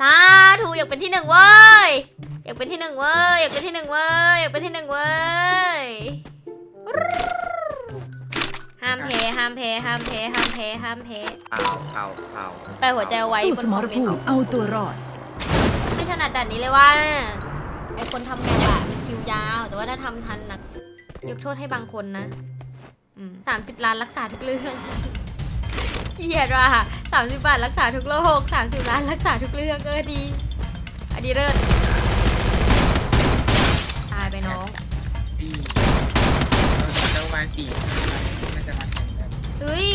สาธุอยากเป็นที่หนึ่งเว้ย อยากเป็นที่หนึ่งเว้ย อยากเป็นที่หนึ่งเว้ย อยากเป็นที่หนึ่งเว้ย ห้ามเพห้ามเพห้ามเพห้ามเพห้ามเพเข่าเข่าเข่าไปหัวใจเอาไว้สู้บสนมคอรมเมนภูต์มิเอาตัวรอด ไม่ถนัดด่านนี้เลยว่าไอคนทำงานอะมีคิวยาว แต่ว่าถ้าทำทันนะยกโทษให้บางคนนะสามสิบล้านรักษาทุกเรื่อง เกลียดว่ะสามสิบบาทรักษาทุกโรคสามสิบล้านรักษาทุกเรื่องเออดี อันนี้เลิศตายไปน้องปีเราประมาณสี่น่าจะมาแข่งกันเฮ้ย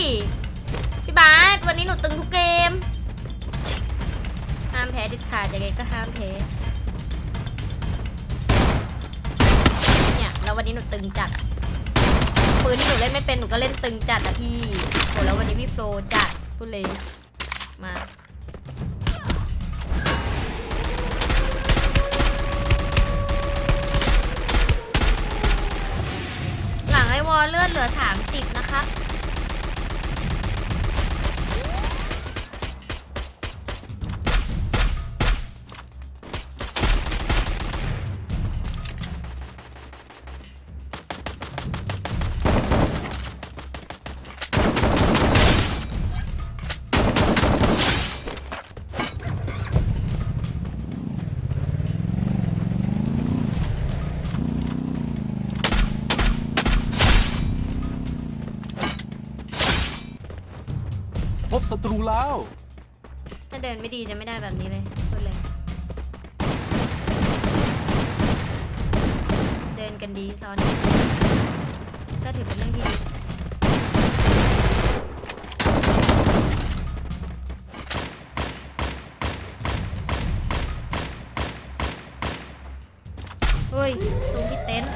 พี่บาสวันนี้หนูตึงทุกเกม ห้ามแพ้เดิดขาดยังไงก็ห้ามแพ้ เนี่ย แล้ววันนี้หนูตึงจัดอะ ปืนที่หนูเล่นไม่เป็นหนูก็เล่นตึงจัดอะพี่โหแล้ววันนี้พี่โฟลจัดพูดเลยมาหลังไอวอลเลือดเหลือ 30 นะคะ พบศัตรูแล้ว ถ้าเดินไม่ดีจะไม่ได้แบบนี้เลยพูดเลย เดินกันดีซ้อนกันดีก็ถือเป็นเรื่องที่ดีเฮ้ยซูมที่เต็นท์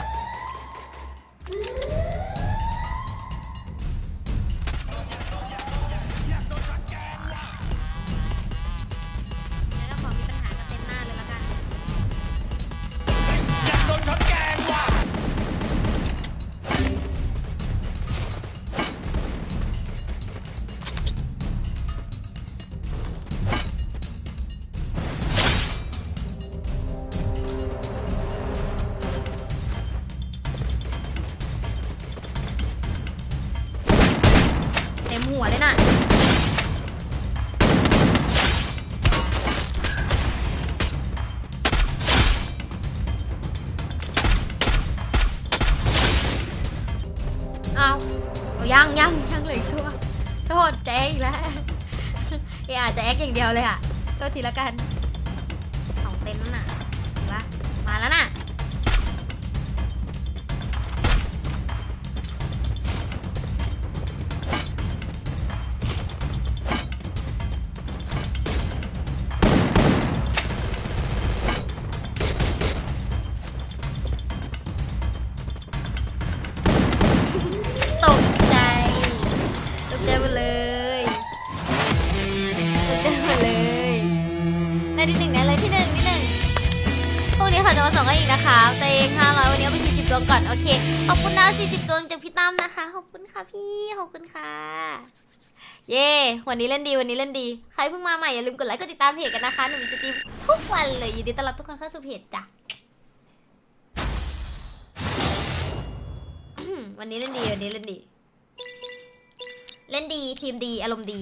หัวเลยน่ะเอาเอายังยังยังเหลยตัวโทษแจ๊กอีกแล้วเออาจจะแอคอย่างเดียวเลยอะโทษทีละกันสองเต็นท์นั่นน่ะเห็นปะมาแล้วน่ะ ตกใจหมดเลยได้ที่หนึ่งได้เลยที่หนึ่งที่หนึ่งพวกนี้เขาจะมาส่งให้อีกนะคะตัวเองห้าร้อยวันนี้เอาไปสี่สิบดวงก่อน โอเค ขอบคุณดาวสี่สิบดวงจากพี่ตั้มนะคะ ขอบคุณค่ะพี่ ขอบคุณค่ะ เย้วันนี้เล่นดี วันนี้เล่นดี ใครเพิ่งมาใหม่อย่าลืมกดไลค์กดติดตามเพจกันนะคะ หนูมีสตรีมทุกวันเลย ยินดีต้อนรับทุกคนเข้าสู่เพจจ้ะวันนี้เล่นดี วันนี้เล่นดี เล่นดี ทีมดี อารมณ์ดี